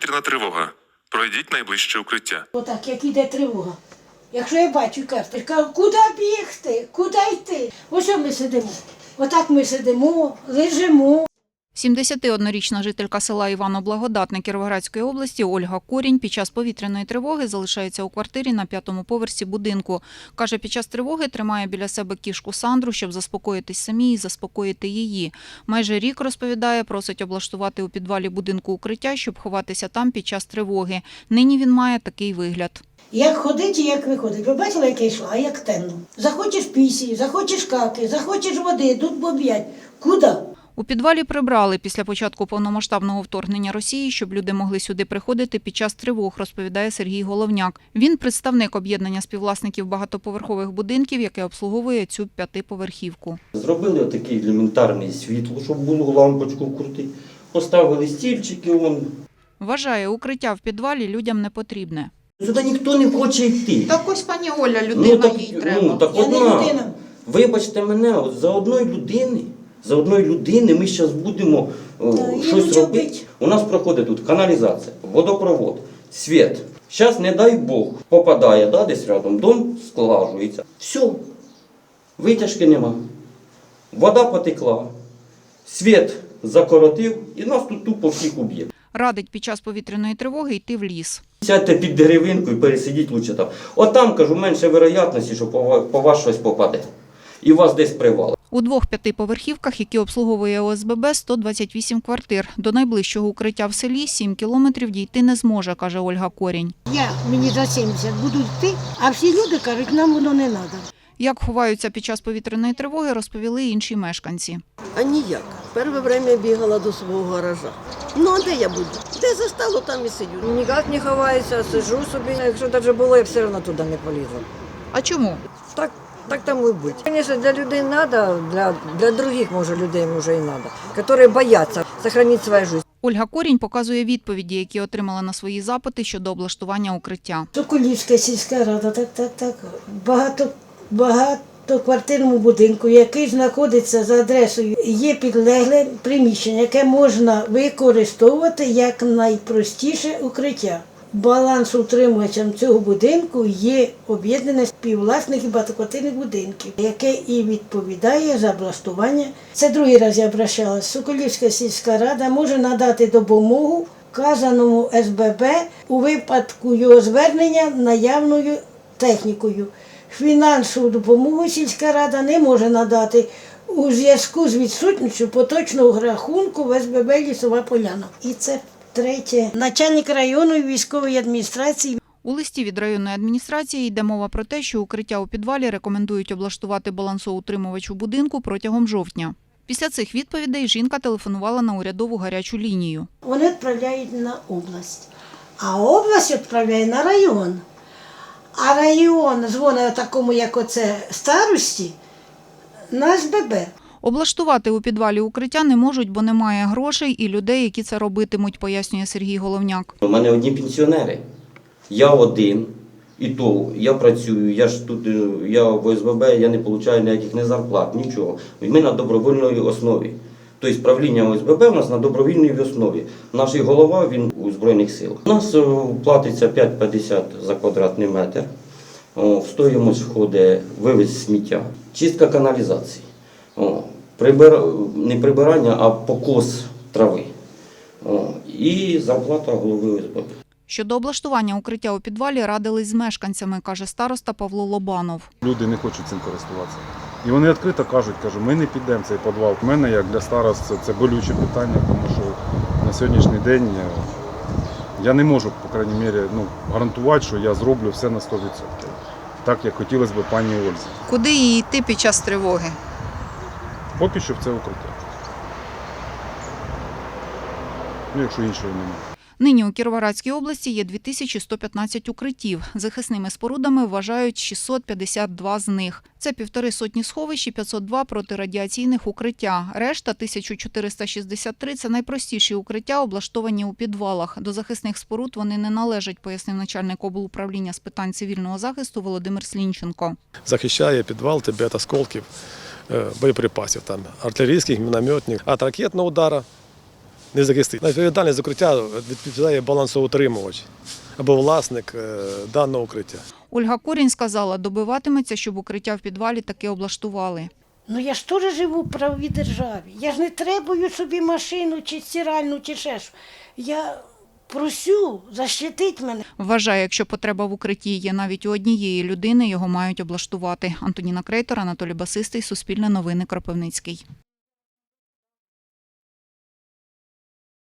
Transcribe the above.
повітряна тривога. Пройдіть найближче укриття. Отак, як іде тривога. Якщо я бачу карту, кажу, куди бігти, куди йти? Ось що ми сидимо. Отак ми сидимо, лежимо. 71-річна жителька села Івано-Благодатне Кіровоградської області Ольга Корінь під час повітряної тривоги залишається у квартирі на п'ятому поверсі будинку. Каже, під час тривоги тримає біля себе кішку Сандру, щоб заспокоїтись самій і заспокоїти її. Майже рік розповідає, просить облаштувати у підвалі будинку укриття, щоб ховатися там під час тривоги. Нині він має такий вигляд. Як ходить і як виходить. Ви бачили, як я йшла, як темно. Захочеш пісі, захочеш каки, захочеш води, тут боб'ять. Куди? У підвалі прибрали після початку повномасштабного вторгнення Росії, щоб люди могли сюди приходити під час тривог, розповідає Сергій Головняк. Він представник об'єднання співвласників багатоповерхових будинків, яке обслуговує цю п'ятиповерхівку. Зробили отакий елементарний світло, щоб було лампочку вкрутити. Поставили стільчики, вон. Вважає, укриття в підвалі людям не потрібне. Сюди ніхто не хоче йти. Так ось пані Оля, людина так, їй треба. ну, так Я не людина. Вибачте мене, от за одної людини, за одної людини ми зараз будемо о, Та, щось робити. бить. У нас проходить тут каналізація, водопровод, світ. Зараз, не дай Бог, попадає да, десь рядом, дом склажується. Все, витяжки нема. Вода потекла, світ закоротив і нас тут тупо всіх уб'є. Радить під час повітряної тривоги йти в ліс. Сядьте під деревинку і пересидіть лучше там. От там, кажу, менше вероятності, що по, по вас щось попаде. І вас десь привали. У двох п'ятиповерхівках, які обслуговує ОСББ, 128 квартир. До найближчого укриття в селі 7 кілометрів дійти не зможе, каже Ольга Корінь. Я мені за 70 буду йти, а всі люди кажуть, нам воно не треба. Як ховаються під час повітряної тривоги, розповіли інші мешканці. А ніяк. Перше время бігала до свого гаража. Ну а де я буду? Де застало, там і сидю. Ніяк не ховаюся, сиджу собі. Якщо навіть було, я все одно туди не полізла. А чому? Так, так тому і бути. Звісно, для людей треба, для, для других, може, людей може і треба, які бояться зберігати свою життя. Ольга Корінь показує відповіді, які отримала на свої запити щодо облаштування укриття. Соколівська сільська рада, так, так, так. Багато, багатоквартирному будинку, який знаходиться за адресою, є підлегле приміщення, яке можна використовувати як найпростіше укриття. Балансоутримувачем цього будинку є об'єднане співвласників багатоквартирних будинків, яке і відповідає за облаштування. Це другий раз я обращалась. Соколівська сільська рада може надати допомогу вказаному СББ у випадку його звернення наявною технікою. Фінансову допомогу сільська рада не може надати у зв'язку з відсутністю поточного рахунку в СББ Лісова Поляна. І це третє. Начальник району і військової адміністрації У листі від районної адміністрації йде мова про те, що укриття у підвалі рекомендують облаштувати балансоутримувач у будинку протягом жовтня. Після цих відповідей жінка телефонувала на урядову гарячу лінію. вони відправляють на область. А область відправляє на район. А район дзвонить такому, як оце старості, на СББ. Облаштувати у підвалі укриття не можуть, бо немає грошей і людей, які це робитимуть, пояснює Сергій Головняк. У мене одні пенсіонери. Я один. І то я працюю, я ж тут, е, я в ОСББ, я не отримую ніяких не зарплат, нічого. Ми на добровільній основі. Тобто правління ОСББ у нас на добровільній основі. Наш голова він у Збройних силах. У нас е, платиться 5,50 за квадратний метр. В стоїмость входить вивіз сміття, чистка каналізації. Прибир... Не прибирання, а покос трави. О, і зарплата голови ОСББ. Щодо облаштування укриття у підвалі радились з мешканцями, каже староста Павло Лобанов. Люди не хочуть цим користуватися. І вони відкрито кажуть, кажуть, ми не підемо в цей підвал. У мене, як для старост, це, це болюче питання, тому що на сьогоднішній день е, я не можу, по крайній мірі, ну, гарантувати, що я зроблю все на 100%. Так, як хотілося б пані Ользі. Куди їй йти під час тривоги? Поки що в це укриття. Ну, якщо іншого немає. Нині у Кіровоградській області є 2115 укриттів. Захисними спорудами вважають 652 з них. Це півтори сотні сховищ і 502 протирадіаційних укриття. Решта 1463 – це найпростіші укриття, облаштовані у підвалах. До захисних споруд вони не належать, пояснив начальник облуправління з питань цивільного захисту Володимир Слінченко. захищає підвал тебе від осколків е, боєприпасів, там, артилерійських, мінометних, від ракетного удара не захистить. Відповідальність за укриття відповідає балансоутримувач або власник е, даного укриття. Ольга Корінь сказала, добиватиметься, щоб укриття в підвалі таки облаштували. Ну я ж теж живу в правовій державі. Я ж не требую собі машину чи стиральну, чи ще що. Я просю защитить мене. Вважає, якщо потреба в укритті є навіть у однієї людини, його мають облаштувати. Антоніна Крейтор, Анатолій Басистий, Суспільне новини, Кропивницький.